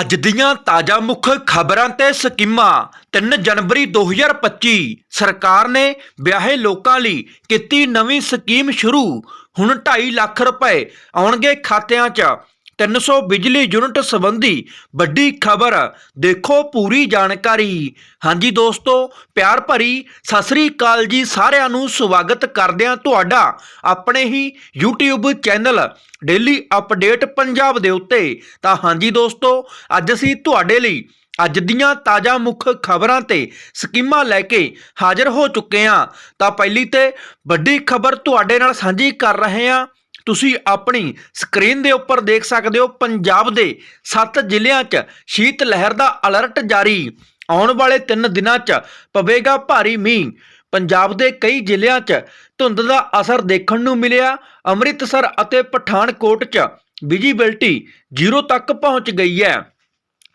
ਅੱਜ ਦੀਆਂ ਤਾਜ਼ਾ ਮੁੱਖ ਖਬਰਾਂ ਤੇ ਸਕੀਮਾਂ। 3 ਜਨਵਰੀ 2025 ਸਰਕਾਰ ਨੇ ਵਿਆਹੇ ਲੋਕਾਂ ਲਈ ਕੀਤੀ ਨਵੀਂ ਸਕੀਮ ਸ਼ੁਰੂ। ਹੁਣ 2.5 ਲੱਖ ਰੁਪਏ ਆਉਣਗੇ ਖਾਤਿਆਂ 'ਚ। 300 ਬਿਜਲੀ ਯੂਨਿਟ ਸੰਬੰਧੀ ਵੱਡੀ ਖਬਰ। ਦੇਖੋ ਪੂਰੀ ਜਾਣਕਾਰੀ। ਹਾਂਜੀ ਦੋਸਤੋ, ਪਿਆਰ ਭਰੀ ਸਤਿ ਸ੍ਰੀ ਅਕਾਲ ਜੀ ਸਾਰਿਆਂ ਨੂੰ। ਸਵਾਗਤ ਕਰਦਿਆਂ ਤੁਹਾਡਾ ਆਪਣੇ ਹੀ YouTube channel daily update Punjab ਦੇ ਉੱਤੇ। ਤਾਂ ਹਾਂਜੀ ਦੋਸਤੋ, ਅੱਜ ਅਸੀਂ ਤੁਹਾਡੇ ਲਈ ਅੱਜ ਦੀਆਂ ਤਾਜ਼ਾ ਮੁੱਖ ਖਬਰਾਂ ਤੇ ਸਕੀਮਾਂ ਲੈ ਕੇ ਹਾਜ਼ਰ ਹੋ ਚੁੱਕੇ ਹਾਂ। ਤਾਂ ਪਹਿਲੀ ਤੇ ਵੱਡੀ ਖਬਰ ਤੁਹਾਡੇ ਨਾਲ ਸਾਂਝੀ ਕਰ ਰਹੇ ਹਾਂ। ਤੁਸੀਂ ਆਪਣੀ ਸਕਰੀਨ ਦੇ ਉੱਪਰ ਦੇਖ ਸਕਦੇ ਹੋ, ਪੰਜਾਬ ਦੇ 7 ਜ਼ਿਲ੍ਹਿਆਂ 'ਚ ਸ਼ੀਤ ਲਹਿਰ ਦਾ ਅਲਰਟ ਜਾਰੀ। ਆਉਣ ਵਾਲੇ 3 ਦਿਨਾਂ 'ਚ ਪਵੇਗਾ ਭਾਰੀ ਮੀਂਹ। ਪੰਜਾਬ ਦੇ ਕਈ ਜ਼ਿਲ੍ਹਿਆਂ 'ਚ ਧੁੰਦ ਦਾ ਅਸਰ ਦੇਖਣ ਨੂੰ ਮਿਲਿਆ। ਅੰਮ੍ਰਿਤਸਰ ਅਤੇ ਪਠਾਨਕੋਟ 'ਚ ਵਿਜੀਬਿਲਟੀ ਜ਼ੀਰੋ ਤੱਕ ਪਹੁੰਚ ਗਈ ਹੈ।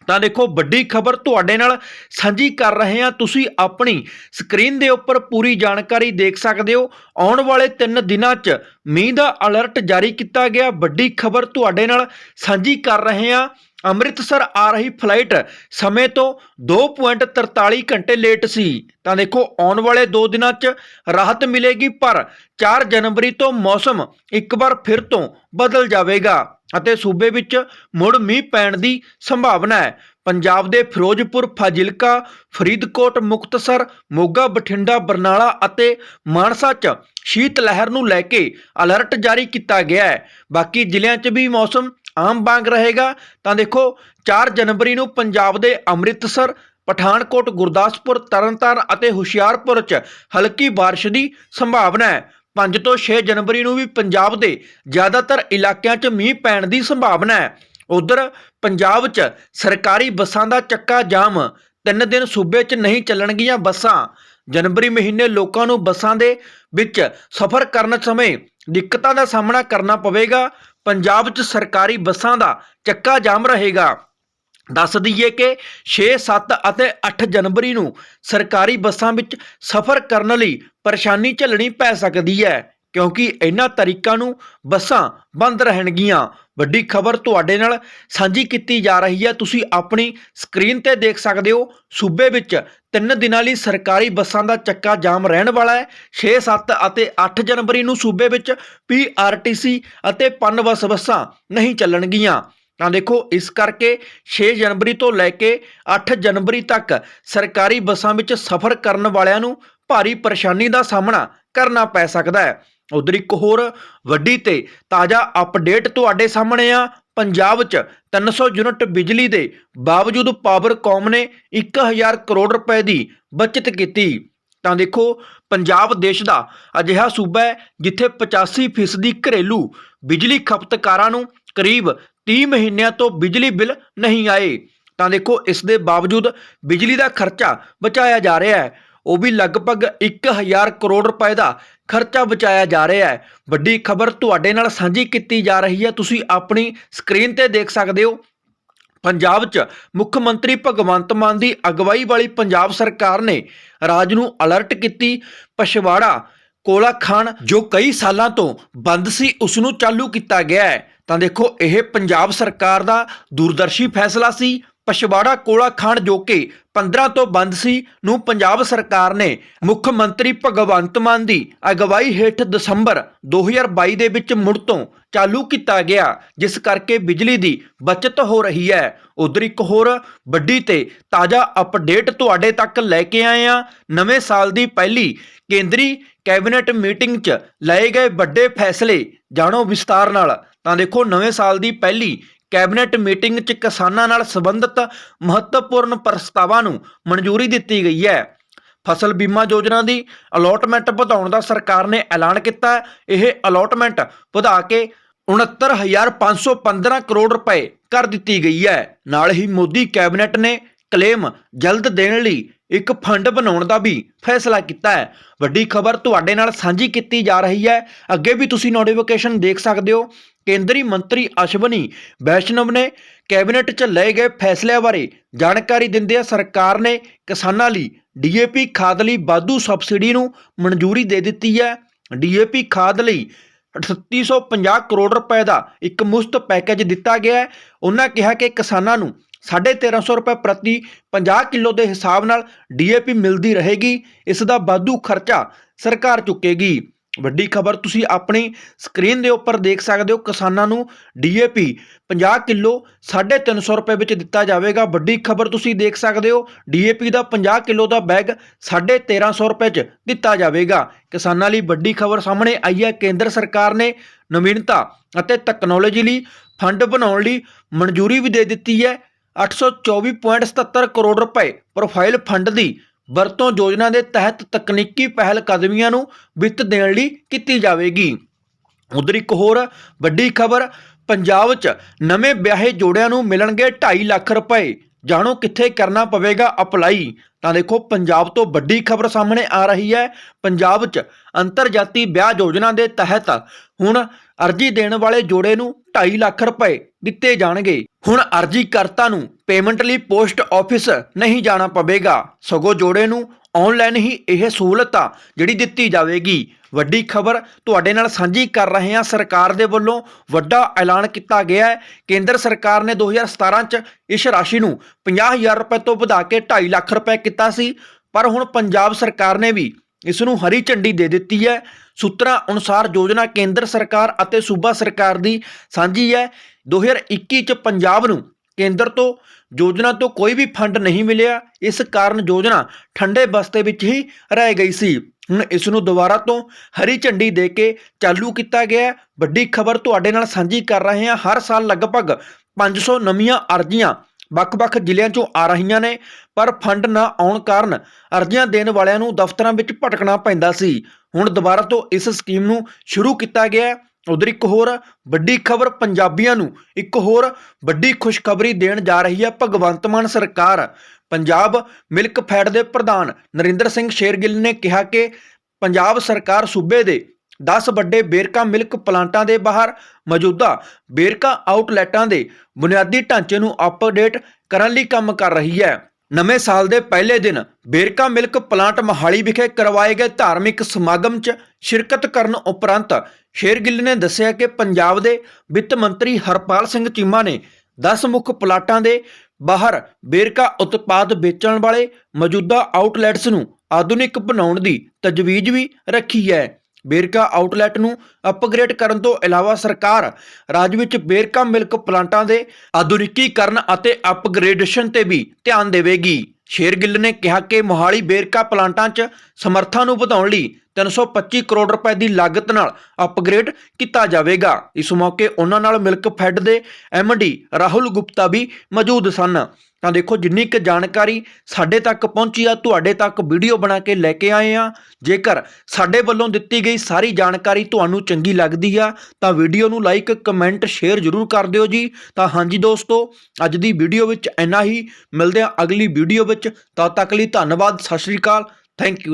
ਤਾਂ ਦੇਖੋ ਵੱਡੀ ਖਬਰ ਤੁਹਾਡੇ ਨਾਲ ਸਾਂਝੀ ਕਰ ਰਹੇ ਹਾਂ। ਤੁਸੀਂ ਆਪਣੀ ਸਕਰੀਨ ਦੇ ਉੱਪਰ ਪੂਰੀ ਜਾਣਕਾਰੀ ਦੇਖ ਸਕਦੇ ਹੋ। ਆਉਣ ਵਾਲੇ 3 ਦਿਨਾਂ 'ਚ ਮੀਂਹ ਦਾ ਅਲਰਟ ਜਾਰੀ ਕੀਤਾ ਗਿਆ। ਵੱਡੀ ਖਬਰ ਤੁਹਾਡੇ ਨਾਲ ਸਾਂਝੀ ਕਰ ਰਹੇ ਹਾਂ। ਅੰਮ੍ਰਿਤਸਰ ਆ ਰਹੀ ਫਲਾਈਟ ਸਮੇਂ ਤੋਂ 2.43 ਘੰਟੇ ਲੇਟ ਸੀ। ਤਾਂ ਦੇਖੋ ਆਉਣ ਵਾਲੇ 2 ਦਿਨਾਂ 'ਚ ਰਾਹਤ ਮਿਲੇਗੀ, ਪਰ 4 ਜਨਵਰੀ ਤੋਂ ਮੌਸਮ ਇੱਕ ਵਾਰ ਫਿਰ ਤੋਂ ਬਦਲ ਜਾਵੇਗਾ। ਅਤੇ ਸੂਬੇ ਵਿੱਚ ਮੁੜ ਮੀਂਹ ਪੈਣ ਦੀ ਸੰਭਾਵਨਾ ਹੈ। ਪੰਜਾਬ ਦੇ ਫਿਰੋਜ਼ਪੁਰ, ਫਾਜ਼ਿਲਕਾ, ਫਰੀਦਕੋਟ, ਮੁਕਤਸਰ, ਮੋਗਾ, ਬਠਿੰਡਾ, ਬਰਨਾਲਾ ਅਤੇ ਮਾਨਸਾ 'ਚ ਸ਼ੀਤ ਲਹਿਰ ਨੂੰ ਲੈ ਕੇ ਅਲਰਟ ਜਾਰੀ ਕੀਤਾ ਗਿਆ ਹੈ। ਬਾਕੀ ਜ਼ਿਲ੍ਹਿਆਂ 'ਚ ਵੀ ਮੌਸਮ ਆਮ ਵਾਂਗ ਰਹੇਗਾ। ਤਾਂ ਦੇਖੋ 4 ਜਨਵਰੀ ਨੂੰ ਪੰਜਾਬ ਦੇ ਅੰਮ੍ਰਿਤਸਰ, ਪਠਾਨਕੋਟ, ਗੁਰਦਾਸਪੁਰ, ਤਰਨਤਾਰਨ ਅਤੇ ਹੁਸ਼ਿਆਰਪੁਰ 'ਚ ਹਲਕੀ ਬਾਰਿਸ਼ ਦੀ ਸੰਭਾਵਨਾ ਹੈ। 5 ਤੋਂ 6 ਜਨਵਰੀ ਨੂੰ ਵੀ ਪੰਜਾਬ ਦੇ ਜ਼ਿਆਦਾਤਰ ਇਲਾਕਿਆਂ 'ਚ ਮੀਂਹ ਪੈਣ ਦੀ ਸੰਭਾਵਨਾ ਹੈ। ਉਧਰ ਪੰਜਾਬ 'ਚ ਸਰਕਾਰੀ ਬੱਸਾਂ ਦਾ ਚੱਕਾ ਜਾਮ। ਤਿੰਨ ਦਿਨ ਸੂਬੇ 'ਚ ਨਹੀਂ ਚੱਲਣਗੀਆਂ ਬੱਸਾਂ। ਜਨਵਰੀ ਮਹੀਨੇ ਲੋਕਾਂ ਨੂੰ ਬੱਸਾਂ ਦੇ ਵਿੱਚ ਸਫ਼ਰ ਕਰਨ ਸਮੇਂ ਦਿੱਕਤਾਂ ਦਾ ਸਾਹਮਣਾ ਕਰਨਾ ਪਵੇਗਾ। ਪੰਜਾਬ 'ਚ ਸਰਕਾਰੀ ਬੱਸਾਂ ਦਾ ਚੱਕਾ ਜਾਮ ਰਹੇਗਾ। ਦੱਸ ਦਈਏ ਕਿ 6, 7 ਅਤੇ 8 ਜਨਵਰੀ ਨੂੰ ਸਰਕਾਰੀ ਬੱਸਾਂ ਵਿੱਚ ਸਫ਼ਰ ਕਰਨ ਲਈ ਪਰੇਸ਼ਾਨੀ ਝੱਲਣੀ ਪੈ ਸਕਦੀ ਹੈ ਕਿਉਂਕਿ ਇਹਨਾਂ ਤਰੀਕਾਂ ਨੂੰ ਬੱਸਾਂ ਬੰਦ ਰਹਿਣਗੀਆਂ। ਵੱਡੀ ਖਬਰ ਤੁਹਾਡੇ ਨਾਲ ਸਾਂਝੀ ਕੀਤੀ ਜਾ ਰਹੀ ਹੈ। ਤੁਸੀਂ ਆਪਣੀ ਸਕਰੀਨ ਤੇ ਦੇਖ ਸਕਦੇ ਹੋ ਸੂਬੇ ਵਿੱਚ ਤਿੰਨ ਦਿਨਾਂ ਲਈ ਸਰਕਾਰੀ ਬੱਸਾਂ ਦਾ ਚੱਕਾ ਜਾਮ ਰਹਿਣ ਵਾਲਾ ਹੈ। 6, 7 ਅਤੇ 8 ਜਨਵਰੀ ਨੂੰ ਸੂਬੇ ਵਿੱਚ ਪੀਆਰਟੀਸੀ ਅਤੇ ਪਨ ਬੱਸ ਬੱਸਾਂ ਨਹੀਂ ਚੱਲਣਗੀਆਂ। ਤਾਂ ਦੇਖੋ, ਇਸ ਕਰਕੇ 6 ਜਨਵਰੀ ਤੋਂ ਲੈ ਕੇ 8 ਜਨਵਰੀ ਤੱਕ ਸਰਕਾਰੀ ਬੱਸਾਂ ਵਿੱਚ ਸਫ਼ਰ ਕਰਨ ਵਾਲਿਆਂ ਨੂੰ ਭਾਰੀ ਪਰੇਸ਼ਾਨੀ ਦਾ ਸਾਹਮਣਾ ਕਰਨਾ ਪੈ ਸਕਦਾ ਹੈ। ਉਧਰ ਇੱਕ ਹੋਰ ਵੱਡੀ ਤੇ ਤਾਜ਼ਾ ਅਪਡੇਟ ਤੁਹਾਡੇ ਸਾਹਮਣੇ ਆ। ਪੰਜਾਬ 'ਚ 300 ਯੂਨਿਟ ਬਿਜਲੀ ਦੇ ਬਾਵਜੂਦ ਪਾਵਰਕੌਮ ਨੇ 1000 ਕਰੋੜ ਰੁਪਏ ਦੀ ਬਚਤ ਕੀਤੀ। ਤਾਂ ਦੇਖੋ, ਪੰਜਾਬ ਦੇਸ਼ ਦਾ ਅਜਿਹਾ ਸੂਬਾ ਹੈ ਜਿੱਥੇ 85% ਘਰੇਲੂ ਬਿਜਲੀ ਖਪਤਕਾਰਾਂ ਨੂੰ ਕਰੀਬ 30 ਮਹੀਨਿਆਂ ਤੋਂ ਬਿਜਲੀ ਬਿੱਲ ਨਹੀਂ ਆਏ। ਤਾਂ ਦੇਖੋ, ਇਸ ਦੇ ਬਾਵਜੂਦ ਬਿਜਲੀ ਦਾ ਖਰਚਾ ਬਚਾਇਆ ਜਾ ਰਿਹਾ ਹੈ। ਉਹ ਵੀ ਲਗਭਗ 1000 ਕਰੋੜ ਰੁਪਏ ਦਾ ਖਰਚਾ ਬਚਾਇਆ ਜਾ ਰਿਹਾ ਹੈ। ਵੱਡੀ ਖਬਰ ਤੁਹਾਡੇ ਨਾਲ ਸਾਂਝੀ ਕੀਤੀ ਜਾ ਰਹੀ ਹੈ। ਤੁਸੀਂ ਆਪਣੀ ਸਕਰੀਨ ਤੇ ਦੇਖ ਸਕਦੇ ਹੋ। ਪੰਜਾਬ 'ਚ ਮੁੱਖ ਮੰਤਰੀ ਭਗਵੰਤ ਮਾਨ ਦੀ ਅਗਵਾਈ ਵਾਲੀ ਪੰਜਾਬ ਸਰਕਾਰ ਨੇ ਰਾਜ ਨੂੰ ਅਲਰਟ ਕੀਤੀ। ਪਛਵਾੜਾ ਕੋਲਾ ਖਾਨ ਜੋ ਕਈ ਸਾਲਾਂ ਤੋਂ ਬੰਦ ਸੀ ਉਸ ਨੂੰ ਚਾਲੂ ਕੀਤਾ ਗਿਆ ਹੈ। ਤਾਂ ਦੇਖੋ ਇਹ ਪੰਜਾਬ ਸਰਕਾਰ ਦਾ ਦੂਰਦਰਸ਼ੀ ਫੈਸਲਾ ਸੀ। ਪਛਵਾੜਾ ਕੋਲਾ ਖਾਨ ਜੋ ਕਿ 15 ਤੋਂ ਬੰਦ ਸੀ ਨੂੰ ਪੰਜਾਬ ਸਰਕਾਰ ਨੇ ਮੁੱਖ ਮੰਤਰੀ ਭਗਵੰਤ ਮਾਨ ਦੀ ਅਗਵਾਈ ਹੇਠ ਦਸੰਬਰ 2022 ਦੇ ਵਿੱਚ ਮੁੜ ਤੋਂ ਚਾਲੂ ਕੀਤਾ ਗਿਆ, ਜਿਸ ਕਰਕੇ ਬਿਜਲੀ ਦੀ ਬਚਤ ਹੋ ਰਹੀ ਹੈ। ਉਧਰ ਇੱਕ ਹੋਰ ਵੱਡੀ ਤੇ ਤਾਜ਼ਾ ਅਪਡੇਟ ਤੁਹਾਡੇ ਤੱਕ ਲੈ ਕੇ ਆਏ ਆ ਨਵੇਂ ਸਾਲ ਦੀ ਪਹਿਲੀ ਕੇਂਦਰੀ ਕੈਬਨਿਟ ਮੀਟਿੰਗ 'ਚ ਲਏ ਗਏ ਵੱਡੇ ਫੈਸਲੇ। ਜਾਣੋ ਵਿਸਤਾਰ ਨਾਲ। ਤਾਂ ਦੇਖੋ, ਨਵੇਂ ਸਾਲ ਦੀ ਪਹਿਲੀ ਕੈਬਨਿਟ ਮੀਟਿੰਗ 'ਚ ਕਿਸਾਨਾਂ ਨਾਲ ਸੰਬੰਧਿਤ ਮਹੱਤਵਪੂਰਨ ਪ੍ਰਸਤਾਵਾਂ ਨੂੰ ਮਨਜ਼ੂਰੀ ਦਿੱਤੀ ਗਈ ਹੈ। ਫਸਲ ਬੀਮਾ ਯੋਜਨਾ ਦੀ ਅਲੋਟਮੈਂਟ ਵਧਾਉਣ ਦਾ ਸਰਕਾਰ ਨੇ ਐਲਾਨ ਕੀਤਾ। ਇਹ ਅਲੋਟਮੈਂਟ ਵਧਾ ਕੇ 69515 ਕਰੋੜ ਰੁਪਏ ਕਰ ਦਿੱਤੀ ਗਈ ਹੈ। ਨਾਲ ਹੀ ਮੋਦੀ ਕੈਬਨਿਟ ਨੇ ਕਲੇਮ ਜਲਦ ਦੇਣ ਲਈ ਇੱਕ ਫੰਡ ਬਣਾਉਣ ਦਾ ਵੀ ਫੈਸਲਾ ਕੀਤਾ ਹੈ। ਵੱਡੀ ਖਬਰ ਤੁਹਾਡੇ ਨਾਲ ਸਾਂਝੀ ਕੀਤੀ ਜਾ ਰਹੀ ਹੈ। ਅੱਗੇ ਵੀ ਤੁਸੀਂ ਨੋਟੀਫਿਕੇਸ਼ਨ ਦੇਖ ਸਕਦੇ ਹੋ। ਕੇਂਦਰੀ ਮੰਤਰੀ ਅਸ਼ਵਨੀ ਵੈਸ਼ਨਵ ਨੇ ਕੈਬਨਿਟ 'ਚ ਲਏ ਗਏ ਫੈਸਲਿਆਂ ਬਾਰੇ ਜਾਣਕਾਰੀ ਦਿੰਦਿਆਂ ਸਰਕਾਰ ਨੇ ਕਿਸਾਨਾਂ ਲਈ ਡੀਏਪੀ ਖਾਦ ਲਈ ਵਾਧੂ ਸਬਸਿਡੀ ਨੂੰ ਮਨਜ਼ੂਰੀ ਦੇ ਦਿੱਤੀ ਹੈ। ਡੀਏਪੀ ਖਾਦ ਲਈ 3850 ਕਰੋੜ ਰੁਪਏ ਦਾ ਇੱਕ ਮੁਫਤ ਪੈਕੇਜ ਦਿੱਤਾ ਗਿਆ ਹੈ। ਉਹਨਾਂ ਕਿਹਾ ਕਿ ਕਿਸਾਨਾਂ ਨੂੰ 1350 ਰੁਪਏ ਪ੍ਰਤੀ 50 ਕਿਲੋ ਦੇ ਹਿਸਾਬ ਨਾਲ ਡੀਏਪੀ ਮਿਲਦੀ ਰਹੇਗੀ। ਇਸ ਦਾ ਵਾਧੂ ਖਰਚਾ ਸਰਕਾਰ ਚੁੱਕੇਗੀ। ਵੱਡੀ ਖਬਰ, ਤੁਸੀਂ ਆਪਣੀ ਸਕਰੀਨ ਦੇ ਉੱਪਰ ਦੇਖ ਸਕਦੇ ਹੋ ਕਿਸਾਨਾਂ ਨੂੰ ਡੀਏਪੀ 50 ਕਿਲੋ 350 ਰੁਪਏ ਵਿੱਚ ਦਿੱਤਾ ਜਾਵੇਗਾ। ਵੱਡੀ ਖਬਰ ਤੁਸੀਂ ਦੇਖ ਸਕਦੇ ਹੋ ਡੀਏਪੀ ਦਾ 50 ਕਿਲੋ ਦਾ ਬੈਗ 1350 ਰੁਪਏ 'ਚ ਦਿੱਤਾ ਜਾਵੇਗਾ। ਕਿਸਾਨਾਂ ਲਈ ਵੱਡੀ ਖਬਰ ਸਾਹਮਣੇ ਆਈ ਹੈ। ਕੇਂਦਰ ਸਰਕਾਰ ਨੇ ਨਵੀਨਤਾ ਅਤੇ ਟੈਕਨੋਲੋਜੀ ਲਈ ਫੰਡ ਬਣਾਉਣ ਲਈ ਮਨਜ਼ੂਰੀ ਵੀ ਦੇ ਦਿੱਤੀ ਹੈ। 824.77 ਕਰੋੜ ਰੁਪਏ ਪ੍ਰੋਫਾਈਲ ਫੰਡ ਦੀ ਵਰਤੋਂ ਯੋਜਨਾ ਦੇ ਤਹਿਤ ਤਕਨੀਕੀ ਪਹਿਲ ਕਦਮੀਆਂ ਨੂੰ ਵਿੱਤ ਦੇਣ ਲਈ ਕੀਤੀ ਜਾਵੇਗੀ। ਉਧਰ ਇੱਕ ਹੋਰ ਵੱਡੀ ਖਬਰ, ਪੰਜਾਬ 'ਚ ਨਵੇਂ ਵਿਆਹੇ ਜੋੜਿਆਂ ਨੂੰ ਮਿਲਣਗੇ 2.5 ਲੱਖ ਰੁਪਏ। ਜਾਣੋ ਕਿੱਥੇ ਕਰਨਾ ਪਵੇਗਾ ਅਪਲਾਈ। ਤਾਂ ਦੇਖੋ, ਪੰਜਾਬ ਤੋਂ ਵੱਡੀ ਖਬਰ ਸਾਹਮਣੇ ਆ ਰਹੀ ਹੈ। ਪੰਜਾਬ 'ਚ ਅੰਤਰਜਾਤੀ ਵਿਆਹ ਯੋਜਨਾ ਦੇ ਤਹਿਤ ਹੁਣ ਅਰਜੀ ਦੇਣ ਵਾਲੇ ਜੋੜੇ ਨੂੰ 2.5 ਲੱਖ ਰੁਪਏ ਦਿੱਤੇ ਜਾਣਗੇ। ਹੁਣ ਅਰਜ਼ੀ ਕਰਤਾ ਨੂੰ ਪੇਮੈਂਟ ਲਈ ਪੋਸਟ ਆਫਿਸ ਨਹੀਂ ਜਾਣਾ ਪਵੇਗਾ। ਸਗੋਂ ਜੋੜੇ ਨੂੰ ਆਨਲਾਈਨ ਹੀ ਇਹ ਸਹੂਲਤ ਆ, ਜਿਹੜੀ ਦਿੱਤੀ ਜਾਵੇਗੀ। ਵੱਡੀ ਖਬਰ ਤੁਹਾਡੇ ਨਾਲ ਸਾਂਝੀ ਕਰ ਰਹੇ ਹਾਂ। ਸਰਕਾਰ ਦੇ ਵੱਲੋਂ ਵੱਡਾ ਐਲਾਨ ਕੀਤਾ ਗਿਆ ਹੈ। ਕੇਂਦਰ ਸਰਕਾਰ ਨੇ 2017 ਚ ਇਸ ਰਾਸ਼ੀ ਨੂੰ 50000 ਰੁਪਏ ਤੋਂ ਵਧਾ ਕੇ 2.5 ਲੱਖ ਰੁਪਏ ਕੀਤਾ ਸੀ। ਪਰ ਹੁਣ ਪੰਜਾਬ ਸਰਕਾਰ ਨੇ ਵੀ ਇਸ ਨੂੰ ਹਰੀ ਝੰਡੀ ਦੇ ਦਿੱਤੀ ਹੈ। ਸੂਤਰਾਂ ਅਨੁਸਾਰ ਯੋਜਨਾ ਕੇਂਦਰ ਸਰਕਾਰ ਅਤੇ ਸੂਬਾ ਸਰਕਾਰ ਦੀ ਸਾਂਝੀ ਹੈ। 2021 ਚ ਪੰਜਾਬ ਨੂੰ ਕੇਂਦਰ ਤੋਂ ਯੋਜਨਾ ਤੋਂ ਕੋਈ ਵੀ ਫੰਡ ਨਹੀਂ ਮਿਲਿਆ, ਇਸ ਕਾਰਨ ਯੋਜਨਾ ਠੰਡੇ ਬਸਤੇ ਵਿੱਚ ਹੀ ਰਹਿ ਗਈ ਸੀ। ਹੁਣ ਇਸ ਨੂੰ ਦੁਬਾਰਾ ਤੋਂ ਹਰੀ ਝੰਡੀ ਦੇ ਕੇ ਚਾਲੂ ਕੀਤਾ ਗਿਆ ਵੱਡੀ ਖਬਰ ਤੁਹਾਡੇ ਨਾਲ ਸਾਂਝੀ ਕਰ ਰਹੇ ਹਾਂ। ਹਰ ਸਾਲ ਲਗਭਗ 500 ਨਵੀਆਂ ਅਰਜ਼ੀਆਂ ਵੱਖ-ਵੱਖ ਜ਼ਿਲ੍ਹਿਆਂ 'ਚੋਂ ਆ ਰਹੀਆਂ ਨੇ, ਪਰ ਫੰਡ ਨਾ ਆਉਣ ਕਾਰਨ ਅਰਜ਼ੀਆਂ ਦੇਣ ਵਾਲਿਆਂ ਨੂੰ ਦਫ਼ਤਰਾਂ ਵਿੱਚ ਭਟਕਣਾ ਪੈਂਦਾ ਸੀ। ਹੁਣ ਦੁਬਾਰਾ ਤੋਂ ਇਸ ਸਕੀਮ ਨੂੰ ਸ਼ੁਰੂ ਕੀਤਾ ਗਿਆ ਉਧਰ ਇੱਕ ਹੋਰ ਵੱਡੀ ਖਬਰ ਪੰਜਾਬੀਆਂ ਨੂੰ, ਇੱਕ ਹੋਰ ਵੱਡੀ ਖੁਸ਼ਖਬਰੀ ਦੇਣ ਜਾ ਰਹੀ ਹੈ ਭਗਵੰਤ ਮਾਨ ਸਰਕਾਰ। ਪੰਜਾਬ ਮਿਲਕ ਫੈਡ ਦੇ ਪ੍ਰਧਾਨ ਨਰਿੰਦਰ ਸਿੰਘ ਸ਼ੇਰਗਿੱਲ ਨੇ ਕਿਹਾ ਕਿ ਪੰਜਾਬ ਸਰਕਾਰ ਸੂਬੇ ਦੇ 10 ਵੱਡੇ ਬੇਰਕਾ ਮਿਲਕ ਪਲਾਂਟਾਂ ਦੇ ਬਾਹਰ ਮੌਜੂਦਾ ਬੇਰਕਾ ਆਊਟਲੈਟਾਂ ਦੇ ਬੁਨਿਆਦੀ ਢਾਂਚੇ ਨੂੰ ਅਪਡੇਟ ਕਰਨ ਲਈ ਕੰਮ ਕਰ ਰਹੀ ਹੈ। ਨਵੇਂ ਸਾਲ ਦੇ ਪਹਿਲੇ ਦਿਨ ਬੇਰਕਾ ਮਿਲਕ ਪਲਾਂਟ ਮਹਾਲੀ ਵਿਖੇ ਕਰਵਾਏ ਗਏ ਧਾਰਮਿਕ ਸਮਾਗਮ 'ਚ ਸ਼ਿਰਕਤ ਕਰਨ ਉਪਰੰਤ ਸ਼ੇਰਗਿੱਲ ਨੇ ਦੱਸਿਆ ਕਿ ਪੰਜਾਬ ਦੇ ਵਿੱਤ ਮੰਤਰੀ ਹਰਪਾਲ ਸਿੰਘ ਚੀਮਾ ਨੇ 10 ਮੁੱਖ ਪਲਾਟਾਂ ਦੇ ਬਾਹਰ ਬੇਰਕਾ ਉਤਪਾਦ ਵੇਚਣ ਵਾਲੇ ਮੌਜੂਦਾ ਆਊਟਲੈਟਸ ਨੂੰ ਆਧੁਨਿਕ ਬਣਾਉਣ ਦੀ ਤਜਵੀਜ਼ ਵੀ ਰੱਖੀ ਹੈ। ਬੇਰਕਾ ਆਊਟਲੈਟ ਨੂੰ ਅਪਗ੍ਰੇਡ ਕਰਨ ਤੋਂ ਇਲਾਵਾ ਸਰਕਾਰ ਰਾਜ ਵਿੱਚ ਬੇਰਕਾ ਮਿਲਕ ਪਲਾਂਟਾਂ ਦੇ ਆਧੁਨਿਕੀਕਰਨ ਅਤੇ ਅਪਗ੍ਰੇਡੇਸ਼ਨ ਤੇ ਵੀ ਧਿਆਨ ਦੇਵੇਗੀ। ਸ਼ੇਰ ਗਿੱਲ ਨੇ ਕਿਹਾ ਕਿ ਮੋਹਾਲੀ ਬੇਰਕਾ ਪਲਾਂਟਾਂ 'ਚ ਸਮਰੱਥਾ ਨੂੰ ਵਧਾਉਣ ਲਈ 325 ਕਰੋੜ ਰੁਪਏ ਦੀ ਲਾਗਤ ਨਾਲ ਅਪਗ੍ਰੇਡ ਕੀਤਾ ਜਾਵੇਗਾ। ਇਸ ਮੌਕੇ ਉਹਨਾਂ ਨਾਲ ਮਿਲਕ ਫੈਡ ਦੇ ਡੀ ਰਾਹੁਲ ਗੁਪਤਾ ਵੀ ਮੌਜੂਦ ਸਨ। ਤਾਂ ਦੇਖੋ, ਜਿੰਨੀ ਕੁ ਜਾਣਕਾਰੀ ਸਾਡੇ ਤੱਕ ਪਹੁੰਚੀ ਆ, ਤੁਹਾਡੇ ਤੱਕ ਵੀਡੀਓ ਬਣਾ ਕੇ ਲੈ ਕੇ ਆਏ ਆ। ਜੇਕਰ ਸਾਡੇ ਵੱਲੋਂ ਦਿੱਤੀ ਗਈ ਸਾਰੀ ਜਾਣਕਾਰੀ ਤੁਹਾਨੂੰ ਚੰਗੀ ਲੱਗਦੀ ਆ, ਤਾਂ ਵੀਡੀਓ ਨੂੰ ਲਾਈਕ, ਕਮੈਂਟ, ਸ਼ੇਅਰ ਜ਼ਰੂਰ ਕਰ ਦਿਓ ਜੀ। ਤਾਂ ਹਾਂਜੀ ਦੋਸਤੋ, ਅੱਜ ਦੀ ਵੀਡੀਓ ਵਿੱਚ ਇੰਨਾ ਹੀ। ਮਿਲਦੇ ਆ ਅਗਲੀ ਵੀਡੀਓ ਵਿੱਚ। ਤਦ ਤੱਕ ਲਈ ਧੰਨਵਾਦ, ਸਤਿ ਸ਼੍ਰੀ ਅਕਾਲ। Thank you.